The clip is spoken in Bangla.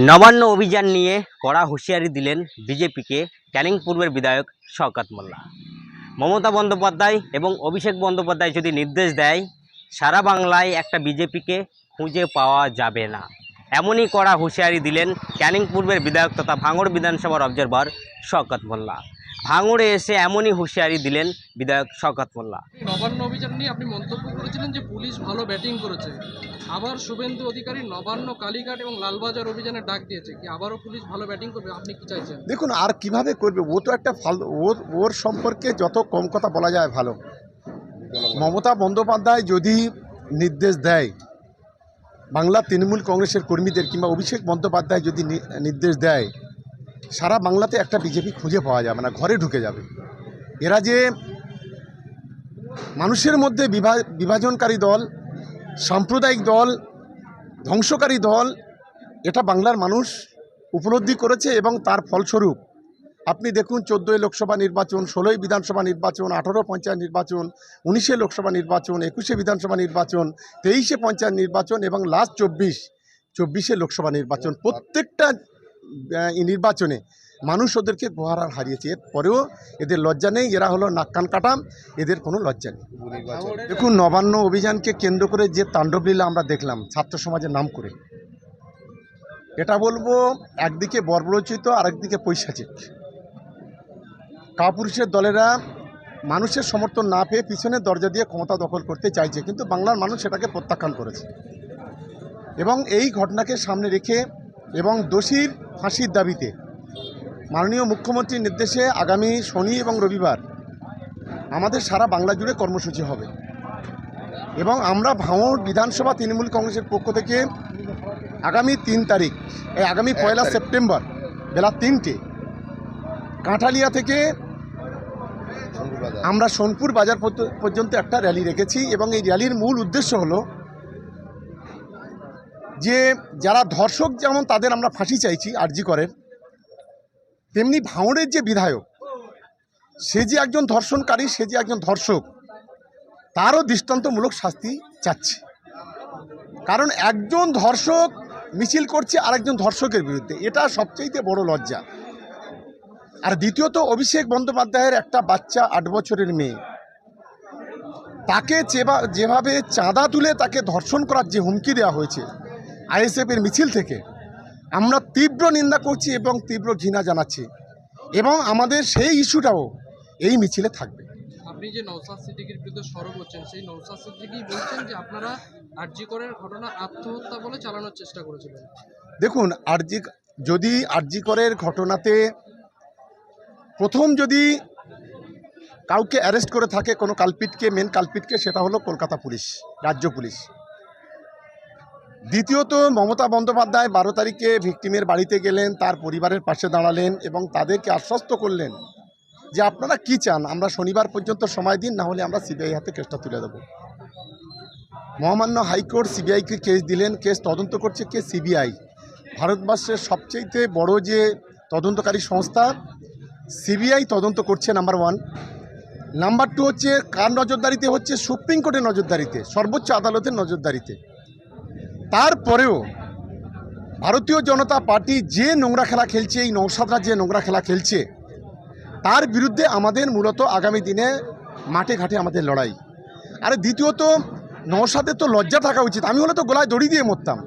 নবান্ন অভিযান নিয়ে কড়া হুঁশিয়ারি দিলেন বিজেপিকে ক্যানিং পূর্বের বিধায়ক শওকাত মোল্লা। মমতা বন্দ্যোপাধ্যায় এবং অভিষেক বন্দ্যোপাধ্যায় যদি নির্দেশ দেয়, সারা বাংলায় একটা বিজেপিকে খুঁজে পাওয়া যাবে না। এমনই কড়া হুঁশিয়ারি দিলেন ক্যানিং পূর্বের বিধায়ক তথা ভাঙড় বিধানসভার অবজারভার শওকাত মোল্লা। ভাঙড়ে এসে এমনই হুঁশিয়ারি দিলেন বিধায়ক শওকাত মোল্লা। নবান্ন অভিযান নিয়ে আপনি মন্তব্য করেছিলেন যে পুলিশ ভালো ব্যাটিং করেছে। আবার শুভেন্দু অধিকারী নবান্ন কালীঘাট এবং লালবাজার অভিযানে ডাক দিয়েছে কি আবারও পুলিশ ভালো ব্যাটিং করবে? আপনি কি চাইছেন? দেখুন আর কীভাবে করবে? ও তো একটা ফাল ওর ওর সম্পর্কে যত কম কথা বলা যায় ভালো। মমতা বন্দ্যোপাধ্যায় যদি নির্দেশ দেয় বাংলা তৃণমূল কংগ্রেসের কর্মীদের কিংবা অভিষেক বন্দ্যোপাধ্যায় যদি নির্দেশ দেয় সারা বাংলাতে একটা বিজেপি খুঁজে পাওয়া যাবে না ঘরে ঢুকে যাবে। এরা যে মানুষের মধ্যে বিভা- বিভাজনকারী দল, সাম্প্রদায়িক দল, ধ্বংসকারী দল, এটা বাংলার মানুষ উপলব্ধি করেছে এবং তার ফলস্বরূপ। আপনি দেখুন, চোদ্দোই লোকসভা নির্বাচন, ষোলোই বিধানসভা নির্বাচন, আঠারো পঞ্চায়েত নির্বাচন, উনিশে লোকসভা নির্বাচন, একুশে বিধানসভা নির্বাচন, তেইশে পঞ্চায়েত নির্বাচন এবং লাস্ট চব্বিশ, চব্বিশে লোকসভা নির্বাচন। প্রত্যেকটা নির্বাচনে মানুষ ওদেরকে গোহারার হারিয়েছে। এর পরেও এদের লজ্জা নেই, এরা হলো নাক কান কাটাম এদের কোনো লজ্জা নেই। দেখুন, নবান্ন অভিযানকে কেন্দ্র করে যে তাণ্ডবলীলা আমরা দেখলাম, ছাত্র সমাজের নাম করে। এটা বলব, একদিকে বর্বরচিত, আরেকদিকে পৈশাচিক। কাপুরুষের দলেরা মানুষের সমর্থন না পেয়ে পিছনে দরজা দিয়ে ক্ষমতা দখল করতে চাইছে, কিন্তু বাংলার মানুষ সেটাকে প্রত্যাখ্যান করেছে। এবং এই ঘটনাকে সামনে রেখে এবং দোষীর ফাঁসির দাবিতে। মাননীয় মুখ্যমন্ত্রীর নির্দেশে আগামী শনি এবং রবিবার আমাদের সারা বাংলা জুড়ে কর্মসূচি হবে। এবং আমরা ভাঙড় বিধানসভা তৃণমূল কংগ্রেসের পক্ষ থেকে আগামী তিন তারিখ এই আগামী পয়লা সেপ্টেম্বর বেলা তিনটে কাঁঠালিয়া থেকে আমরা সোনপুর বাজার পর্যন্ত একটা র্যালি রেখেছি এবং এই র্যালির মূল উদ্দেশ্য হলো যে যারা ধর্ষক যেমন তাদের আমরা ফাঁসি চাইছি, আরজি করেন, তেমনি ভাঙড়ের যে বিধায়ক, সে যে একজন ধর্ষণকারী, সে যে একজন ধর্ষক, তারও দৃষ্টান্তমূলক শাস্তি চাচ্ছে। কারণ একজন ধর্ষক মিছিল করছে আরেকজন ধর্ষকের বিরুদ্ধে, এটা সবচেয়ে বড় লজ্জা। আর দ্বিতীয়ত, অভিষেক বন্দ্যোপাধ্যায়ের একটা বাচ্চা আট বছরের মেয়ে, তাকে যেভাবে চাঁদা তুলে তাকে ধর্ষণ করার যে হুমকি দেওয়া হয়েছে আইএসএফের মিছিল থেকে আমরা তীব্র নিন্দা করছি এবং তীব্র ঘৃণা জানাচ্ছি এবং আমাদের সেই ইস্যুটাও এই মিছিলে থাকবে। আপনি যে নৌসাদ সিদ্দিকির বিরুদ্ধে সরব হচ্ছেন সেই নৌসাদ সিদ্দিকি বলছেন যে আপনারা আরজিকরের ঘটনা আত্মহত্যা বলে চালানোর চেষ্টা করেছিলেন। দেখুন আরজি যদি আরজিকরের ঘটনাতে প্রথম যদি কাউকে অ্যারেস্ট করে থাকে কোনো কালপিটকে মেন কালপিটকে সেটা হলো কলকাতা পুলিশ রাজ্য পুলিশ। দ্বিতীয়ত, মমতা বন্দ্যোপাধ্যায় বারো তারিখে ভিকটিমের বাড়িতে গেলেন, তার পরিবারের পাশে দাঁড়ালেন এবং তাদেরকে আশ্বস্ত করলেন যে আপনারা কি চান? আমরা শনিবার পর্যন্ত সময় দিন, না হলে আমরা সিবিআই হাতে কেসটা তুলে দেবো। মহামান্য হাইকোর্ট সিবিআইকে কেস দিলেন, কেস তদন্ত করছে কে? সিবিআই। ভারতবর্ষের সবচেয়ে বড় যে তদন্তকারী সংস্থা, সিবিআই তদন্ত করছে নাম্বার ওয়ান নাম্বার টু হচ্ছে, কার নজরদারিতে হচ্ছে? সুপ্রিম কোর্টের নজরদারিতে, সর্বোচ্চ আদালতের নজরদারিতে। তারপরেও ভারতীয় জনতা পার্টি যে নোংরা খেলা খেলছে, এই নৌসাদরা যে নোংরা খেলা খেলছে, তার বিরুদ্ধে আমাদের মূলত আগামী দিনে মাঠে ঘাটে আমাদের লড়াই। আর দ্বিতীয়ত নৌসাদের তো লজ্জা থাকা উচিত। আমি হলে তো গলায় দড়ি দিয়ে মরতাম।